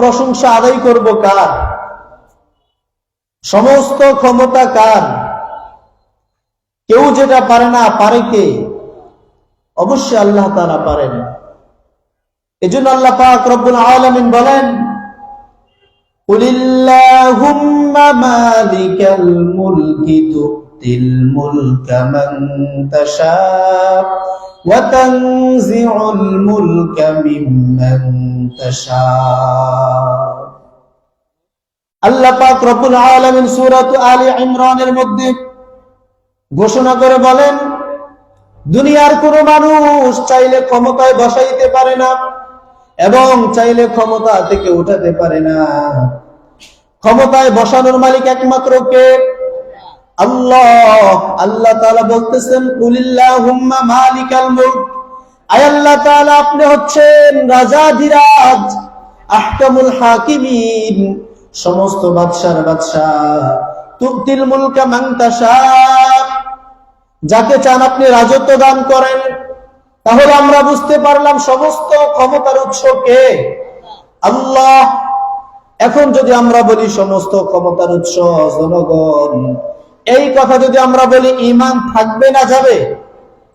প্রশংসা আদায় করব কার সমস্ত ক্ষমতা কার কেউ যেটা পারে না পারে কে অবশ্যই আল্লাহ তারা পারেন এজন্য আল্লাহ পাক রব্বুল আলামিন বলেন قل اللهم مالك الملك تؤتي الملك من تشاء وتنزع الملك ممن تشاء আল্লাহ পাক রব্বুল আলামিন সূরাত আলী ইমরানের মধ্যে ঘোষণা করে বলেন দুনিয়ার কোন মানুষ চাইলে ক্ষমতায় বসাইতে পারে না এবং চাইলে ক্ষমতা থেকে উঠাতে পারে না ক্ষমতায় বসানোর মালিক একমাত্র কে আল্লাহ আল্লাহ তাআলা বলতেছেন, কুলিল্লাহুম্মা মালিকাল মুলক। আয় আল্লাহ তাআলা, আপনি হচ্ছেন রাজাধিরাজ আহকামুল হাকিমিন, সমস্ত বাদশার বাদশাহ। তুতিল মুলকা মান তাশা। যাকে চান আপনি রাজত্ব দান করেন। তাহলে আমরা বুঝতে পারলাম সমস্ত ক্ষমতার উৎস কে? আল্লাহ। এখন যদি আমরা বলি সমস্ত ক্ষমতার উৎস, জনগণ এই কথা যদি আমরা বলি ইমান থাকবে না যাবে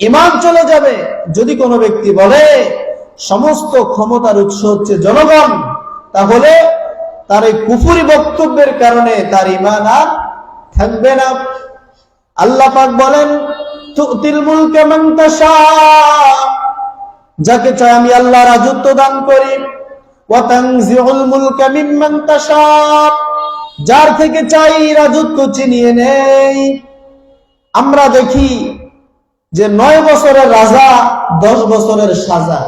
ইমান চলে যাবে, যদি কোনো ব্যক্তি বলে, সমস্ত ক্ষমতার উৎস হচ্ছে জনগণ, তাহলে তার এই কুফুরি বক্তব্যের কারণে তার ইমান আর থাকবে না। আল্লাহ পাক বলেন যাকে চাই আমি আল্লাহ রাজত্ব দান করি। মুলকা মিম্মান তাশা যার থেকে চাই রাজত্ব চিনিয়ে নেই। আমরা দেখি যে নয় বছরের রাজা, দশ বছরের সাজা।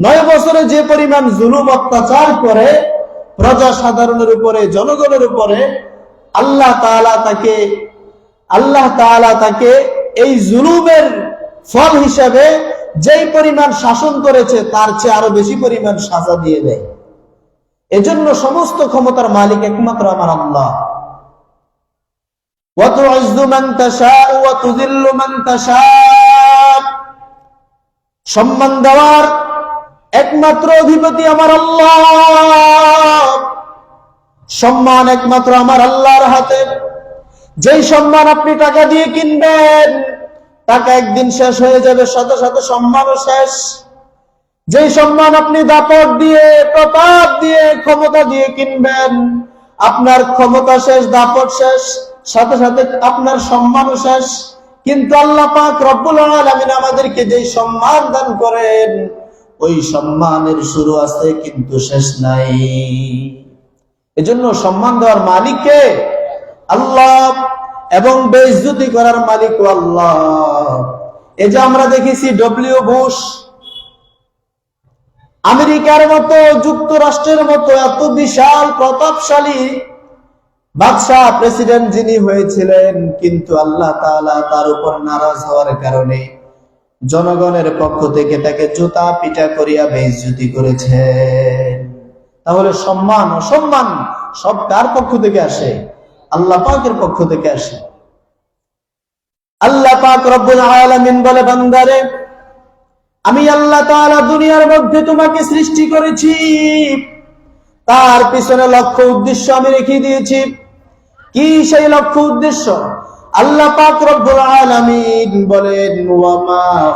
নয় বছরে যে পরিমাণ জুলুম অত্যাচার করে প্রজা সাধারণের উপরে, জনগণের উপরে, আল্লাহ তাআলা তাকে, আল্লাহ তাআলা তাকে এই জুলুমের ফল হিসাবে যেই পরিমাণ শাসন করেছে, তার চেয়ে আরও বেশি পরিমাণ সাজা দিয়ে দেয়। এজন্য সমস্ত ক্ষমতার মালিক একমাত্র আমার আল্লাহ। সম্মান দেওয়ার একমাত্র অধিপতি আমার আল্লাহ। সম্মান একমাত্র আমার আল্লাহর হাতে। যেই সম্মান আপনি টাকা দিয়ে কিনবেন, টাকা একদিন শেষ হয়ে যাবে, শত শত সম্মানও শেষ। যেই সম্মান আপনি দাপট দিয়ে, প্রতাপ দিয়ে, ক্ষমতা দিয়ে কিনবেন, আপনার ক্ষমতা শেষ, দাপট শেষ, সাথে সাথে আপনার সম্মানও শেষ। কিন্তু আল্লাহ পাক রব্বুল আলামিন আমাদেরকে যেই সম্মান দান করেন, ওই সম্মানের শুরু আছে কিন্তু শেষ নাই। এজন্য সম্মান দেওয়ার মালিককে আল্লাহ। এবং বেইজ্জতি করার মালিক আল্লাহ। এই যে আমরা দেখেছি ডব্লিউ বুশ আমেরিকার মতো, যুক্তরাষ্ট্রের মতো এত বিশাল প্রতাপশালী বাদশাহ প্রেসিডেন্ট যিনি হয়েছিলেন, কিন্তু আল্লাহ তাআলা তার উপর নারাজ হওয়ার কারণে জনগণের পক্ষ থেকে তাকে জুতা পিটা করিয়া বেইজ্জতি করেছেন। তাহলে সম্মান, অসম্মান সব কার পক্ষ থেকে আসে? আল্লাহ পাকের পক্ষ থেকে আসে। আল্লাহ পাক রব্বুল আলামিন বলে, বান্দারে আমি আল্লাহ তাআলা দুনিয়ার মধ্যে তোমাকে সৃষ্টি করেছি। তার পিছনে লক্ষ্য উদ্দেশ্য আমি রেখে দিয়েছি। কি সেই লক্ষ্য উদ্দেশ্য? আল্লাহ পাক রব্বুল আলামিন বলেন ওয়া মা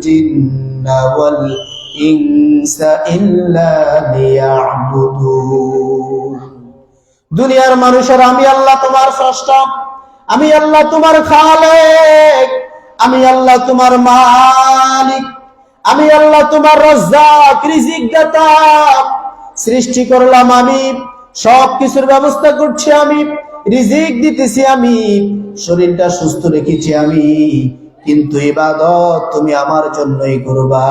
জিন্না ওয়াল ইনসা ইল্লা লিয়াবুদুন। দুনিয়ার মানুষের, আমি আল্লাহ তোমার স্রষ্টা। আমি আল্লাহ তোমার খালেক। আমি আল্লাহ তোমার মালিক, আমি আল্লাহ তোমার রাজ্জাক, রিজিক সৃষ্টি করলাম আমি সব কিছুর ব্যবস্থা করছি আমি, রিজিক দিতেছি আমি, শরীরটা সুস্থ রেখেছি আমি। কিন্তু ইবাদত তুমি আমার জন্যই করবা।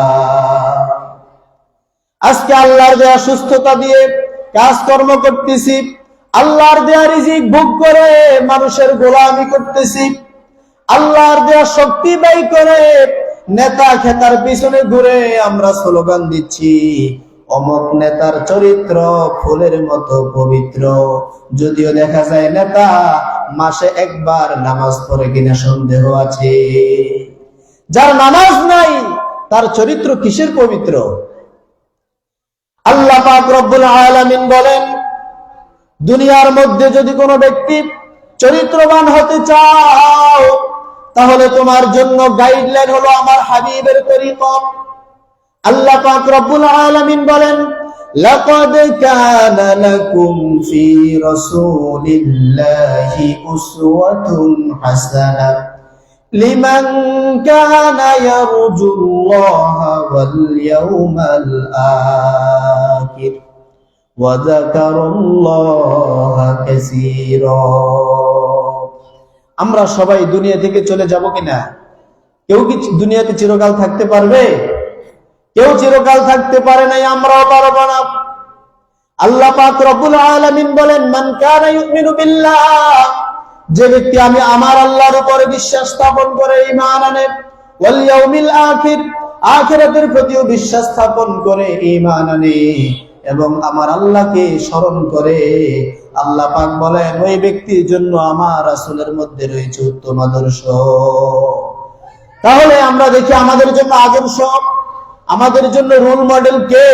আজকে আল্লাহর দেয়া সুস্থতা দিয়ে কাজকর্ম করতেছি, আল্লাহর দেয়া রিজিক ভোগ করে মানুষের গোলামি করতেছি। আল্লাহর দেয়া শক্তি ব্যয় করে নেতা খেতার পিছনে ঘুরে আমরা স্লোগান দিচ্ছি, অমক নেতার চরিত্র ফুলের মতো পবিত্র। যদিও দেখা যায় নেতা মাসে একবার নামাজ পড়ে কিনা সন্দেহ আছে। যার নামাজ নাই, তার চরিত্র কিসের পবিত্র? আল্লাহ পাক রব্বুল আলামিন বলেন, দুনিয়ার মধ্যে যদি কোনো ব্যক্তি চরিত্রবান হতে চাও তাহলে তোমার জন্য গাইডলাইন হলো আমার হাবিবের তরিকা আল্লাহ পাক রব্বুল আলামিন বলেন لقد كان لكم في رسول الله أسوة حسنة لمن كان يرجو الله واليوم الآخر وذكر الله كثيرا আমরা সবাই দুনিয়া থেকে চলে যাব কিনা? কেউ কি দুনিয়াতে চিরকাল থাকতে পারবে? কেউ চিরকাল থাকতে পারে নাই, আমরাও পারব না। আল্লাহ পাক রব্বুল আলামিন বলেন, মান কানা ইউমিনু বিল্লাহ যে ব্যক্তি আমি আমার আল্লাহর উপরে বিশ্বাস স্থাপন করে ঈমান আনে, ওয়াল ইয়াউমিল আখির আখিরাতের প্রতিও বিশ্বাস স্থাপন করে ঈমান আনে এবং আমার আল্লাহকে স্মরণ করে আল্লাহ পাক বলেন, ওই ব্যক্তির জন্য আমার রাসূলের মধ্যে রয়েছে উত্তম আদর্শ। তাহলে আমরা দেখি আমাদের জন্য আদর্শ, আমাদের জন্য রোল মডেল কে?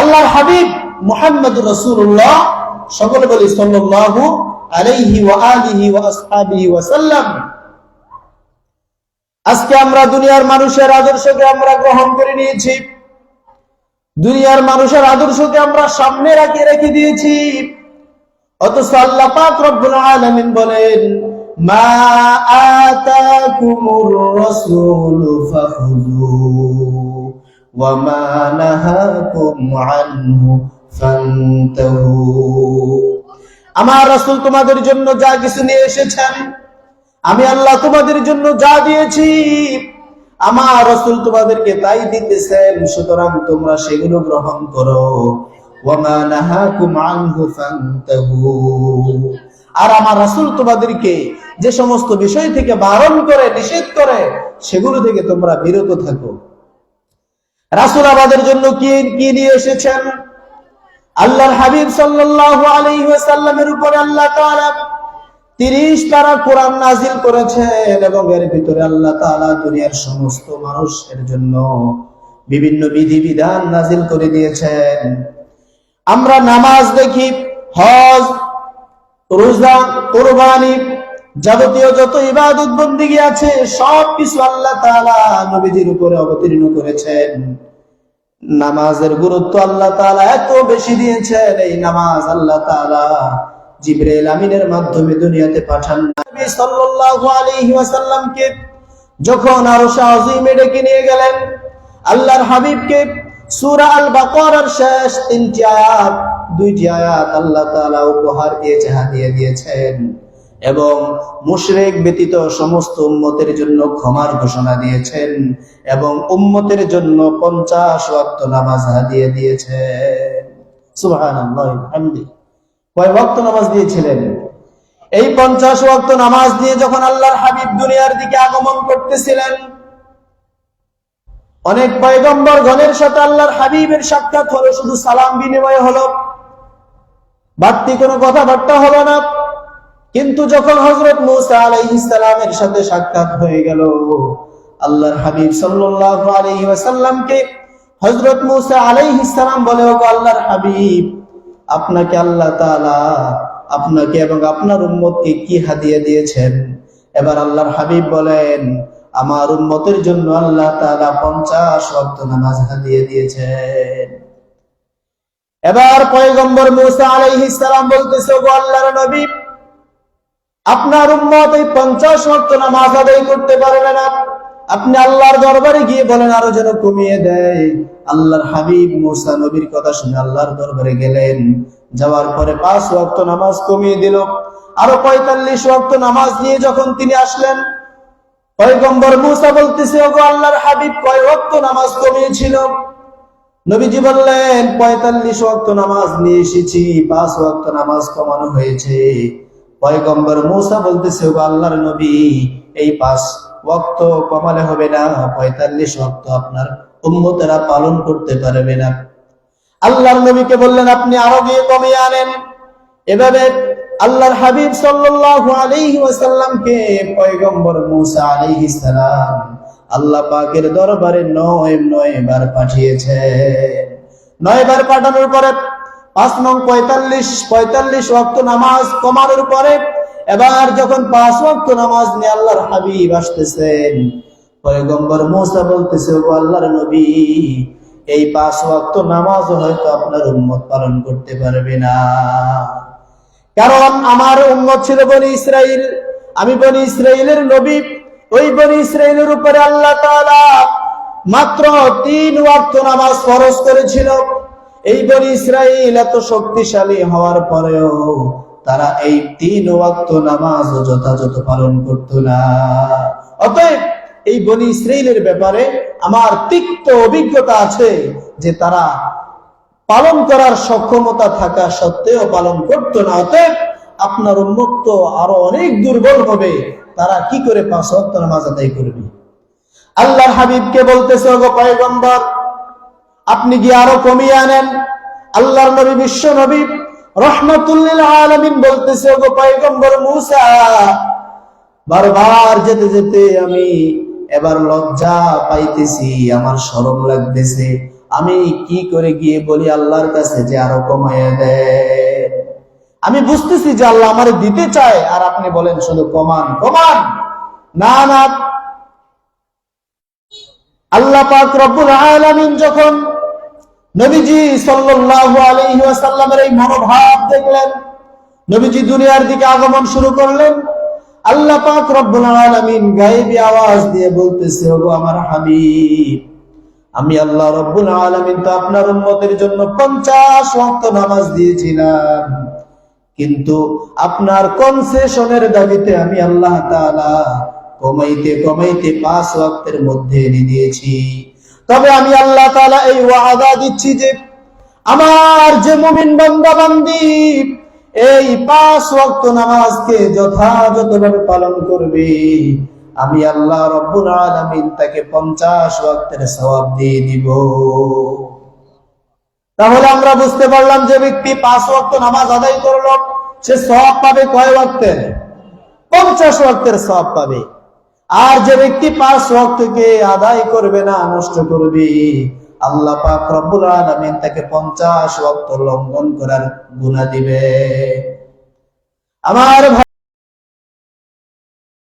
আল্লাহর হাবিব মুহাম্মদ রাসূলুল্লাহ সকলে বলি সাল্লাল্লাহু আলাইহি ওয়া আলিহি ওয়া আসহাবিহি ওয়া সাল্লাম। আজকে আমরা দুনিয়ার মানুষের আদর্শকে আমরা গ্রহণ করে নিয়েছি। দুনিয়ার মানুষের আদর্শকে আমরা সামনে রাখি রেখে দিয়েছি। অথচ আল্লাহ পাক রব্বুল আলামিন বলেন, মা আতাকুমুর রাসূল ফাখুযুহু ওয়া মা নাহাকুম আনহু আমার রাসূল তোমাদের জন্য যা কিছু নিয়ে এসেছেন, আমি আল্লাহ তোমাদের জন্য যা দিয়েছি, আমার রসুল তোমাদেরকে তাই দিতেছেন, সুতরাং তোমরা সেগুলো গ্রহণ করো। ওয়ামা আর আমার রাসূল তোমাদেরকে যে সমস্ত বিষয় থেকে বারণ করে, নিষেধ করে, সেগুলো থেকে তোমরা বিরত থাকো। আমাদের জন্য কি কি নিয়ে এসেছেন? আল্লাহর হাবিব উপরে আল্লাহ তারা কোরআন নাজিল করেছেন এবং এর ভিতরে আল্লাহ দুনিয়ার সমস্ত মানুষের জন্য বিভিন্ন বিধিবিধান নাজিল করে দিয়েছেন। আমরা নামাজ দেখি, হজ, রোজা, কোরবানি, যাবতীয় যত ইবাদত বন্দিগি আছে, সব কিছু আল্লাহ নবীজির উপরে অবতীর্ণ করেছেন। নামাজের গুরুত্ব আল্লাহ তাআলা এত বেশি দিয়েছেন, এই নামাজ আল্লাহ তাআলা জিব্রাইল আমিনের মাধ্যমে দুনিয়াতে পাঠান। নবী যখন আরশে আযীমে ডেকে নিয়ে গেলেন, আল্লাহর হাবিবকে সূরা আল বাকারার শেষ তিনটি আয়াত, দুইটি আয়াত আল্লাহ উপহার দিয়েছেন। এবং মুশরিক ব্যতীত সমস্ত উম্মতের জন্য ক্ষমার ঘোষণা দিয়েছেন এবং উম্মতের জন্য পঞ্চাশ ওয়াক্ত নামাজ হাদিয়া দিয়েছেন। সুবহানাল্লাহ কয় নামাজ দিয়েছিলেন? এই পঞ্চাশ ওয়াক্ত নামাজ দিয়ে যখন আল্লাহর হাবিব দুনিয়ার দিকে আগমন করতেছিলেন অনেক পয়গম্বর গণের সাথে আল্লাহর হাবিবের সাক্ষাৎ হলো, শুধু সালাম বিনিময় হলো। বাড়তি কোনো কথাবার্তা হলো না। কিন্তু যখন হজরত মুসা আলাইহিস সালামের সাথে সাক্ষাৎ হয়ে গেল, আল্লাহর হাবিব সাল্লাল্লাহু আলাইহি ওয়াসাল্লামকে হযরত মুসা আলাইহিস সালাম বলে, ওগো আল্লাহর হাবিব, আপনাকে আল্লাহ তাআলা আপনাকে এবং আপনার উম্মতকে কি হাদিয়া দিয়েছেন? এবার আল্লাহর হাবিব বলেন আমার উন্মতের জন্য আল্লাহ তাআলা 50 ওয়াক্ত নামাজ হাদিয়া দিয়েছেন। এবার পয়গম্বর মুসা আলাইহিস সালাম বলতেছে, ওগো আল্লাহর নবী, আপনার উম্মত এই 50 ওয়াক্ত নামাজ আদায় করতে পারবে না। আপনি আল্লাহর দরবারে গিয়ে বলেন, আরও যেন কমিয়ে দেয়। আল্লাহর হাবিব মুসা নবীর কথা শুনে আল্লাহর দরবারে গেলেন। যাওয়ার পরে পাঁচ ওয়াক্ত নামাজ কমিয়ে দিল। আরও পঁয়তাল্লিশ ওয়াক্ত নামাজ নিয়ে যখন তিনি আসলেন পয়গম্বর মুসা বলতেছে, ওগো আল্লাহর হাবিব, কয় ওয়াক্ত নামাজ কমিয়েছিল নবীজি বললেন, পঁয়তাল্লিশ ওয়াক্ত নামাজ নিয়ে এসেছি, পাঁচ ওয়াক্ত নামাজ কমানো হয়েছে। পয়গম্বর মুসা বলতেছে, ওগো আল্লাহর নবী, এই পাঁচ ওয়াক্ত কমালে হবে না, পঁয়তাল্লিশ ওয়াক্ত আপনার উম্মতেরা পালন করতে পারবে না। আল্লাহর নবীকে বললেন, আপনি আরও গিয়ে কমিয়ে আনেন। এভাবে আল্লাহর হাবিব সাল্লাল্লাহু আলাইহি ওয়াসাল্লামকে পয়গম্বর মুসা আলাইহিস সালাম আল্লাহ পাকের দরবারে নয় নয় বার পাঠিয়েছেন নয়বার পাঠানোর পরে পাঁচ নং পঁয়তাল্লিশ পঁয়তাল্লিশ ওয়াক্ত নামাজ কমানোর পরে এবার যখন পাঁচ ওয়াক্ত নামাজ নিয়ে আল্লাহর হাবিব আসতেছেন, পয়গম্বর মোসা বলতেছে, ও আল্লাহর নবী, এই পাঁচ ওয়াক্ত নামাজ হয়তো আপনার উম্মত পালন করতে পারবে না। কারণ আমার উম্মত ছিল বনি ইসরাইল। আমি বনি ইসরাইলের নবী। ওই বনি ইসরাইলের উপরে আল্লাহ মাত্র তিন ওয়াক্ত নামাজ ফরজ করেছিল। এই বনি ইসরাইল এত শক্তিশালী হওয়ার পরেও তারা এই তিন ওয়াক্ত নামাজ যথাযথ পালন করত না। অতএব এই বনি ইসরাইলের ব্যাপারে আমার তিক্ত অভিজ্ঞতা আছে যে তারা পালন করার সক্ষমতা থাকা সত্ত্বেও, পালন করতো না। অতএব আপনার উন্মুক্ত আরও অনেক দুর্বল হবে। তারা কি করে পাঁচ ওয়াক্ত নামাজ আদায় করবে? আল্লাহর হাবিবকে বলতেছে, ওগো পয়গম্বর, আপনি কি আরও কমিয়ে আনেন? আল্লাহর নবী, বিশ্ব নবী রহমতুল্লিল আলমিন বলতেছে, ওগো পয়গম্বর মুসা, বারবার যেতে যেতে আমি এবার লজ্জা পাইতেছি, আমার শরম লাগতেছে। আমি কি করে গিয়ে বলি আল্লাহর কাছে যে আরও কমাইয়া দেয় আমি বুঝতেছি যে আল্লাহ আমার দিতে চায়, আর আপনি বলেন শুধু কমান কমান। না না। আল্লাহ পাক রব্বুল আলামিন যখন নবীজি সাল্লাল্লাহু আলাইহি ওয়াসাল্লামের এই মনোভাব দেখলেন, নবীজি দুনিয়ার দিকে আগমন শুরু করলেন, আল্লাহ পাক রব্বুল আলামিন গায়েবী আওয়াজ দিয়ে বলতেছে, ওগো আমার হাবিব আমি আল্লাহ রব্বুল আলামিন তো আপনার উম্মতের জন্য 50 ওয়াক্ত নামাজ দিয়েছিলাম। কিন্তু আপনার কনসেশনের দাবিতে আমি আল্লাহ তাআলা কমাইতে কমাইতে পাঁচ ওয়াক্তের মধ্যে এনে দিয়েছি। তবে আমি আল্লাহ তাআলা এই ওয়াদা দিচ্ছি যে আমার যে মুমিন বান্দা বান্দি এই পাঁচ ওয়াক্ত নামাজকে যথাযথভাবে পালন করবে। আমি আল্লাহ রব্বুল আলামিন তাকে পঞ্চাশ ওয়াক্তের সওয়াব দিয়ে দিব। তাহলে আমরা বুঝতে পারলাম যে ব্যক্তি পাঁচ ওয়াক্ত নামাজ আদায় করল, সে সওয়াব পাবে কয় ওয়াক্তের পঞ্চাশ ওয়াক্তের সওয়াব পাবে। আর যে ব্যক্তি পাঁচ ওয়াক্তকে আদায় করবে না, নষ্ট করবে, আল্লাহ পাক রব্বুল আলামিন তাকে পঞ্চাশ ওয়াক্ত লঙ্ঘন করার গুনাহ দিবে। আমার